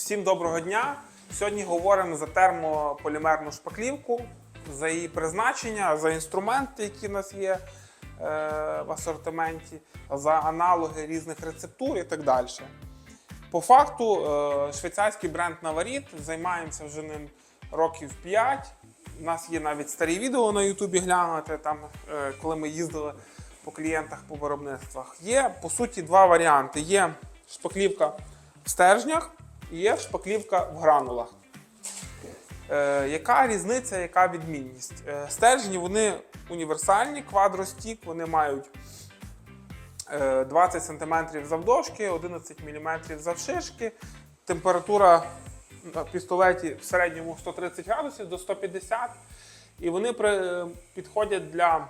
Всім доброго дня! Сьогодні говоримо за термополімерну шпаклівку, за її призначення, за інструменти, які в нас є е, в асортименті, за аналоги різних рецептур і так далі. По факту, е, швейцарський бренд Navarit, займаємося вже ним років 5. У нас є навіть старі відео на Ютубі глянути, там, е, коли ми їздили по клієнтах по виробництвах. Є по суті два варіанти: є шпаклівка в стержнях і є шпаклівка в гранулах. Е, яка різниця, яка відмінність? Е, стержні вони універсальні, квадростік, вони мають е, 20 см завдовжки, 11 мм завширшки. Температура на пістолеті в середньому 130 градусів до 150 І вони при, підходять для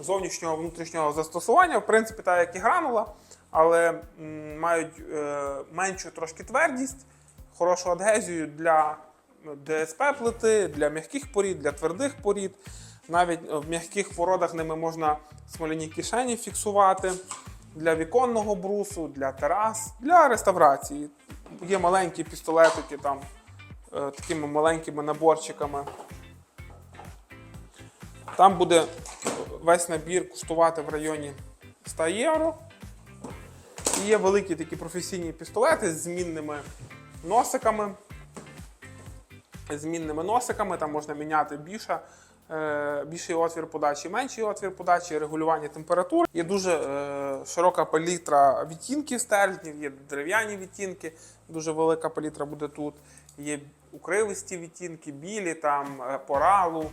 зовнішнього внутрішнього застосування, в принципі, так як і гранула, але мають е, меншу трошки твердість, хорошу адгезію для ДСП плити, для м'яких порід, для твердих порід. Навіть е, в м'яких породах ними можна смоляні кишені фіксувати для віконного брусу, для терас, для реставрації. Є маленькі пістолетики там е, такими маленькими наборчиками. Там буде весь набір коштувати в районі 100 євро. Є великі такі професійні пістолети з змінними носиками. Змінними носиками, там можна міняти більше, е, більший отвір подачі, менший отвір подачі, регулювання температури. Є дуже е, широка палітра відтінків стержнів, є дерев'яні відтінки, дуже велика палітра буде тут. Є укривисті відтінки, білі, там, е, поралу,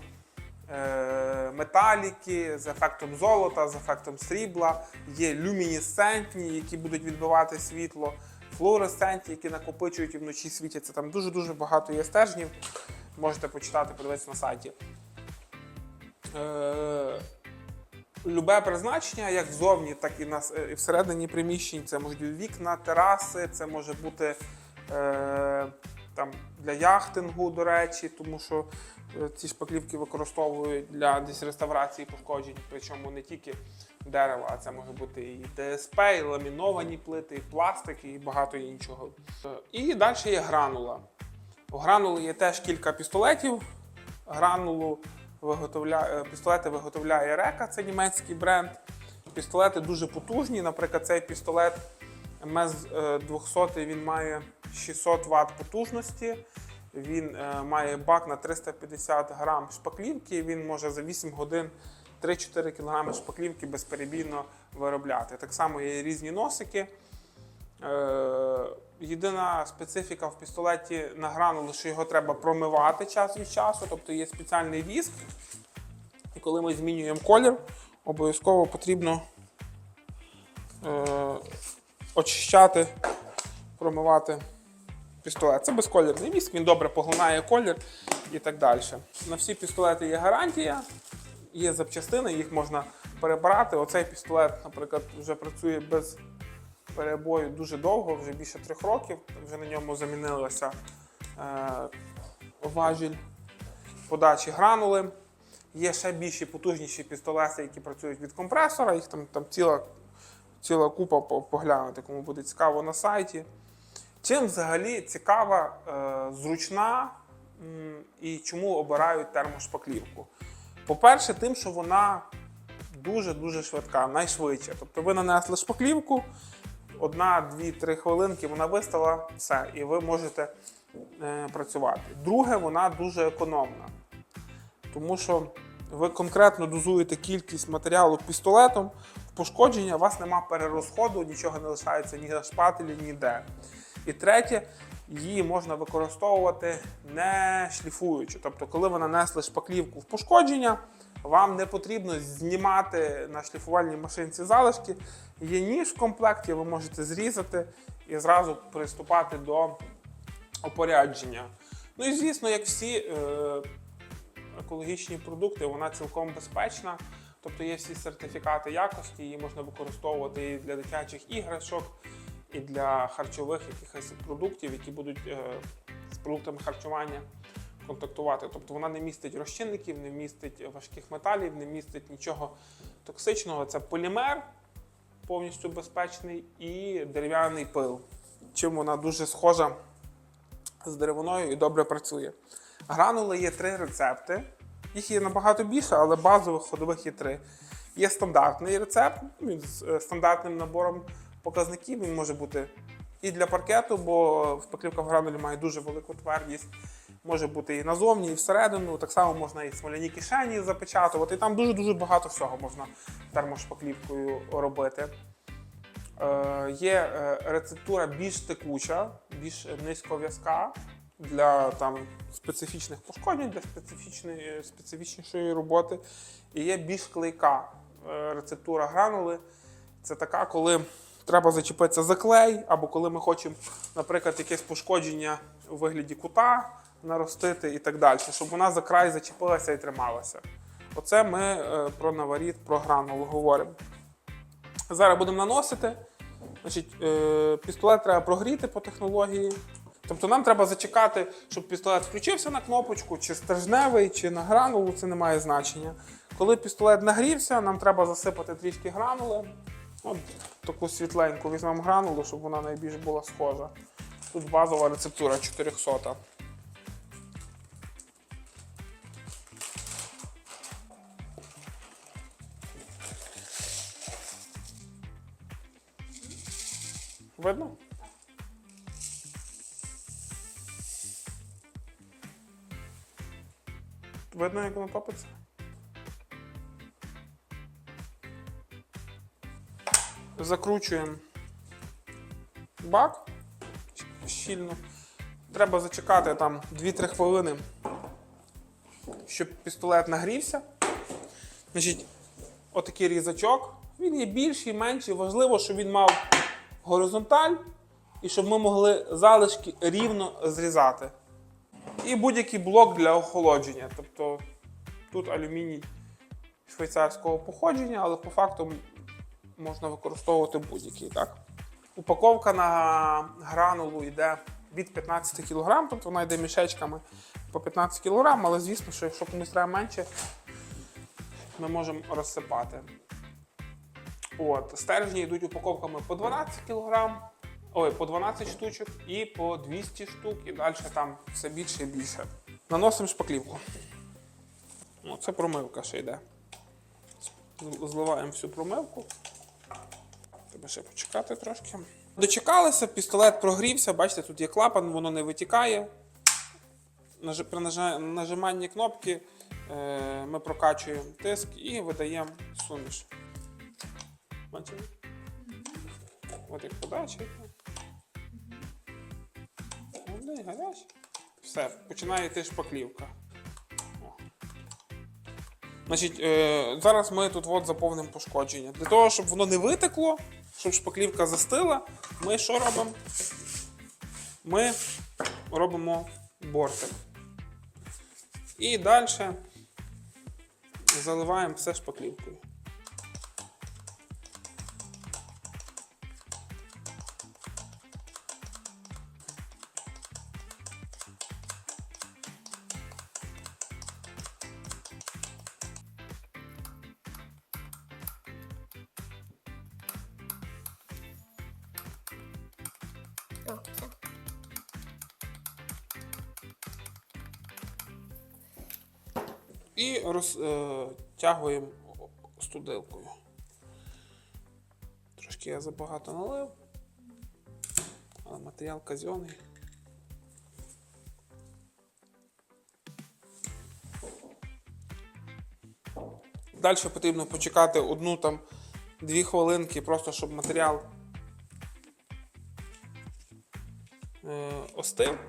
металіки з ефектом золота, з ефектом срібла, є люмінесцентні, які будуть відбивати світло, флуоресцентні, які накопичують і вночі світяться. Там дуже-дуже багато є стержнів. Можете почитати, подивитися на сайті. Е, Любе призначення, як ззовні, так і на і всередині приміщень. Це можуть бути вікна, тераси, це може бути е, там, для яхтингу, до речі, тому що е, ці шпаклівки використовують для десь реставрації пошкоджень, причому не тільки дерева, а це може бути і ДСП, і ламіновані плити, і пластик, і багато іншого. Е, І далі є гранула. У гранули є теж кілька пістолетів. Гранулу виготовляє, пістолети виготовляє Река, це німецький бренд. Пістолети дуже потужні. Наприклад, цей пістолет МС 200 він має 600 Вт потужності. Він е, має бак на 350 грам шпаклівки. Він може за 8 годин 3-4 кг шпаклівки безперебійно виробляти. Так само є різні носики. Е, Єдина специфіка в пістолеті на гранули, що його треба промивати час від часу, тобто є спеціальний віск. І коли ми змінюємо колір, обов'язково потрібно е, очищати, промивати пістолет. Це безколірний віск, він добре поглинає колір і так далі. На всі пістолети є гарантія, є запчастини, їх можна перебрати. Оцей пістолет, наприклад, вже працює без перебою дуже довго, вже більше трьох років. Вже на ньому замінилося е, важіль подачі гранули. Є ще більші потужніші пістолети, які працюють від компресора. Їх там, там ціла, ціла купа поглянути, кому буде цікаво на сайті. Чим взагалі цікава, е, зручна і чому обирають термошпаклівку? По-перше, тим, що вона дуже-дуже швидка, найшвидша. Тобто ви нанесли шпаклівку, одна, дві, три хвилинки вона вистала, все, і ви можете е, працювати. Друге, вона дуже економна, тому що ви конкретно дозуєте кількість матеріалу пістолетом, в пошкодження у вас нема перерозходу, нічого не лишається ні на шпателі, ніде. І третє, її можна використовувати не шліфуючи. Тобто, коли ви нанесли шпаклівку в пошкодження, вам не потрібно знімати на шліфувальній машинці залишки. Є ніж в комплекті, ви можете зрізати і зразу приступати до опорядження. Ну і звісно, як всі е, екологічні продукти, вона цілком безпечна. Тобто є всі сертифікати якості, її можна використовувати і для дитячих іграшок, і для харчових якихось продуктів, які будуть е, з продуктами харчування контактувати. Тобто вона не містить розчинників, не містить важких металів, не містить нічого токсичного. Це полімер повністю безпечний і дерев'яний пил. Чим вона дуже схожа з деревиною і добре працює. Гранули є три рецепти. Їх є набагато більше, але базових ходових є три. Є стандартний рецепт з е, стандартним набором показників. Він може бути і для паркету, бо впаклівка в гранулі має дуже велику твердість. Може бути і назовні, і всередину. Так само можна і смоляні кишені запечатувати. І там дуже-дуже багато всього можна термошпаклівкою робити. Е, є е, рецептура більш текуча, більш низьков'язка для там, специфічних пошкоджень, для специфічної, специфічнішої роботи. І є більш клейка е, рецептура гранули. Це така, коли треба зачепитися за клей, або коли ми хочемо, наприклад, якесь пошкодження у вигляді кута наростити і так далі, щоб вона за край зачепилася і трималася. Оце ми е, про наворіт, про гранулу говоримо. Зараз будемо наносити. Значить, е, пістолет треба прогріти по технології. Тобто нам треба зачекати, щоб пістолет включився на кнопочку, чи стержневий, чи на гранулу, це не має значення. Коли пістолет нагрівся, нам треба засипати трішки гранули. От таку світленьку візьмемо гранулу, щоб вона найбільш була схожа. Тут базова рецептура 400. Видно? Видно, як воно топиться? Закручуємо бак щільно. Треба зачекати там 2-3 хвилини, щоб пістолет нагрівся. Значить, отакий різачок. Він є більший, менший. Важливо, щоб він мав горизонталь і щоб ми могли залишки рівно зрізати. І будь-який блок для охолодження. Тобто тут алюміній швейцарського походження, але по факту можна використовувати будь-який. Так? Упаковка на гранулу йде від 15 кг, тобто вона йде мішечками по 15 кг, але звісно, що якщо комусь треба менше, ми можемо розсипати. От, стержні йдуть упаковками по 12 кг, ой, по 12 штучок і по 200 штук, і далі там все більше і більше. Наносимо шпаклівку. О, це промивка ще йде. Зливаємо всю промивку. Треба ще почекати трошки. Дочекалися, пістолет прогрівся, бачите, тут є клапан, воно не витікає. При нажиманні кнопки е, ми прокачуємо тиск і видаємо суміш. Бачили? От як подача. Все, починає йти шпаклівка. Значить, е, зараз ми тут от заповнимо пошкодження. Для того, щоб воно не витекло, щоб шпаклівка застила, ми що робимо? Ми робимо бортик. І далі заливаємо все шпаклівкою. І розтягуємо студилкою. Трошки я забагато налив, але матеріал казьоний. Далі потрібно почекати одну там дві хвилинки, просто щоб матеріал е, остив.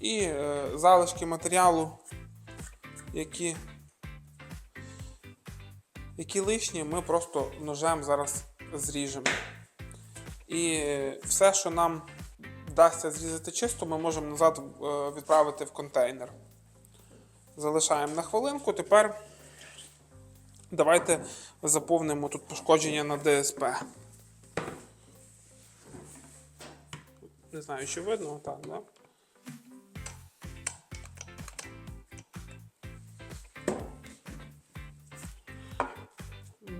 І е, залишки матеріалу, які, які лишні, ми просто ножем зараз зріжемо. І е, все, що нам вдасться зрізати чисто, ми можемо назад е, відправити в контейнер. Залишаємо на хвилинку. Тепер давайте заповнимо тут пошкодження на ДСП. Не знаю, чи видно, так, да?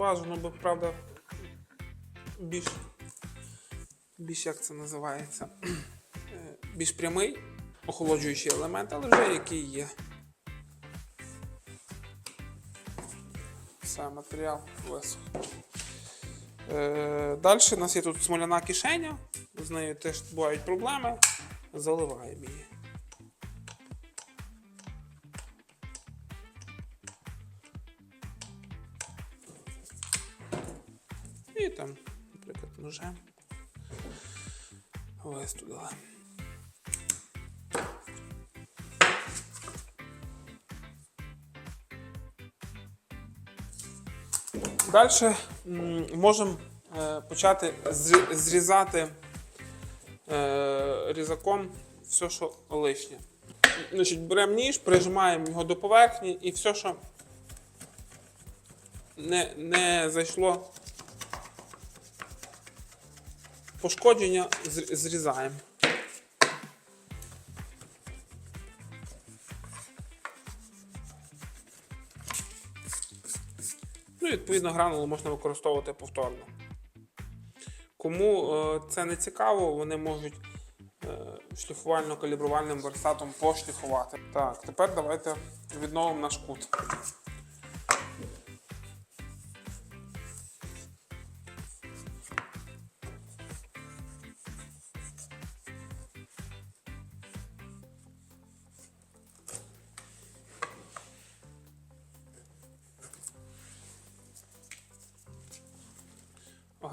Бажано би, правда, більш більш як це називається, більш прямий охолоджуючий елемент, але вже який є. Все, матеріал висох. Е, Далі у нас є тут смоляна кишеня, з нею теж бувають проблеми. Заливаємо її. Там, наприклад, ножем. Ось туди. Далі можемо е, почати зрізати е, різаком все, що лишнє. Значить, беремо ніж, прижимаємо його до поверхні і все, що не, не зайшло пошкодження, зрізаємо. Ну, відповідно, гранулу можна використовувати повторно. Кому е, це не цікаво, вони можуть е, шліфувально-калібрувальним верстатом пошліфувати. Так, тепер давайте відновимо наш кут.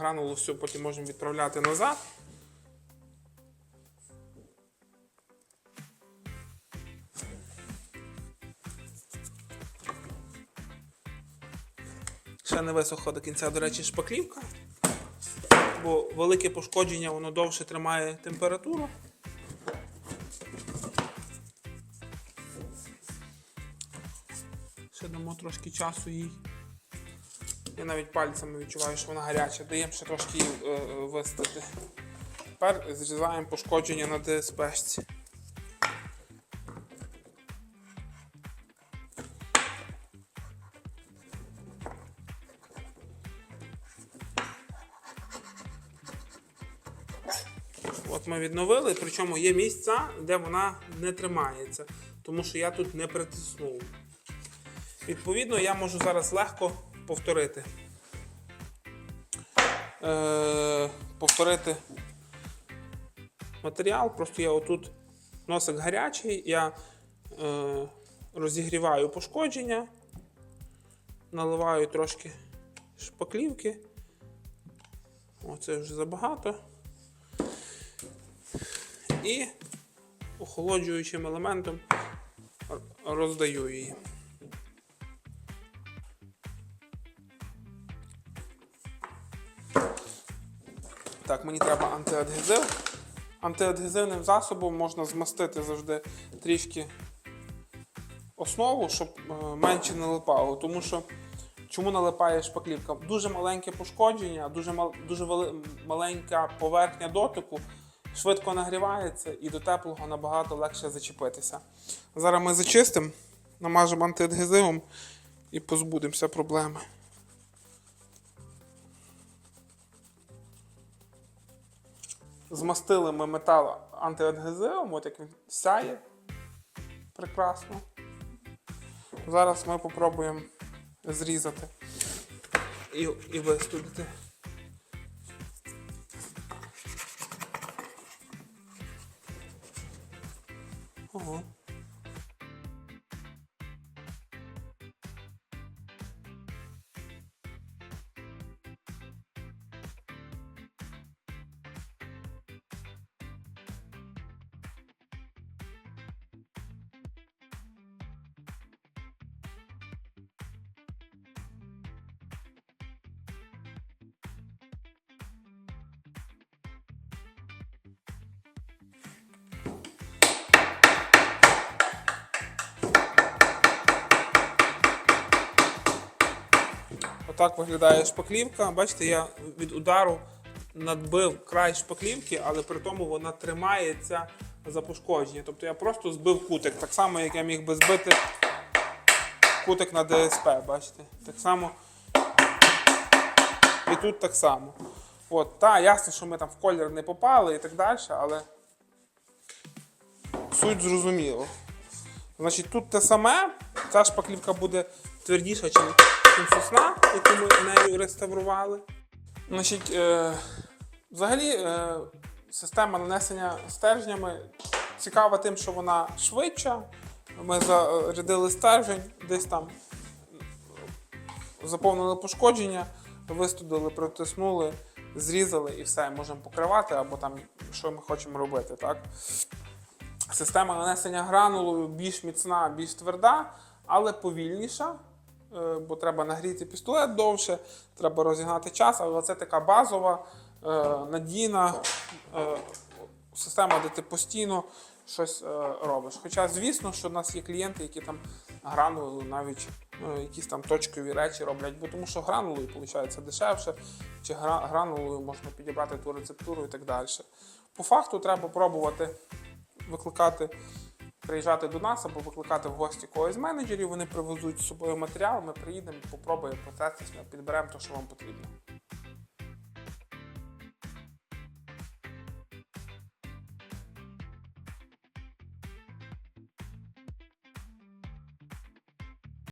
Гранулу всю потім можемо відправляти назад. Ще не висохла до кінця, до речі, шпаклівка. Бо велике пошкодження, воно довше тримає температуру. Ще дамо трошки часу їй. Я навіть пальцями відчуваю, що вона гаряча. Даємо ще трошки її е, е, вистити. Тепер зрізаємо пошкодження на ДСПшці. От ми відновили, причому є місця, де вона не тримається, тому що я тут не притиснув. Відповідно, я можу зараз легко повторити. Е, повторити матеріал. Просто я отут носик гарячий, я е, розігріваю пошкодження, наливаю трошки шпаклівки. Оце вже забагато. І охолоджуючим елементом роздаю її. Так, мені треба антиадгезив. Антиадгезивним засобом можна змастити завжди трішки основу, щоб е, менше налипало. Тому що чому налипає шпаклівка? Дуже маленьке пошкодження, дуже, мал, дуже вели- маленька поверхня дотику, швидко нагрівається і до теплого набагато легше зачепитися. Зараз ми зачистимо, намажемо антиадгезивом і позбудемося проблеми. Змастили ми метал антиадгезивом, от як він сяє прекрасно. Зараз ми попробуємо зрізати і, і вистудити. Отак виглядає шпаклівка. Бачите, я від удару надбив край шпаклівки, але при тому вона тримається за пошкодження. Тобто я просто збив кутик, так само, як я міг би збити кутик на ДСП, бачите? Так само. І тут так само. От, та, ясно, що ми там в колір не попали і так далі, але суть зрозуміло. Значить, тут те саме, ця шпаклівка буде твердіша, ніж сосна, яку ми нею реставрували. Значить, е, взагалі, е, система нанесення стержнями цікава тим, що вона швидша. Ми зарядили стержень, десь там заповнили пошкодження, вистудили, протиснули, зрізали і все, можемо покривати, або там, що ми хочемо робити. Так? Система нанесення гранулою більш міцна, більш тверда, але повільніша. Е, Бо треба нагріти пістолет довше, треба розігнати час, але це така базова, е, надійна е, система, де ти постійно щось робиш. Хоча, звісно, що в нас є клієнти, які там гранулою навіть якісь там точкові речі роблять, бо тому що гранулою виходить дешевше, чи гранулою можна підібрати ту рецептуру і так далі. По факту треба пробувати викликати, приїжджати до нас або викликати в гості когось з менеджерів, вони привезуть з собою матеріал, ми приїдемо, попробуємо процес, підберемо те, що вам потрібно.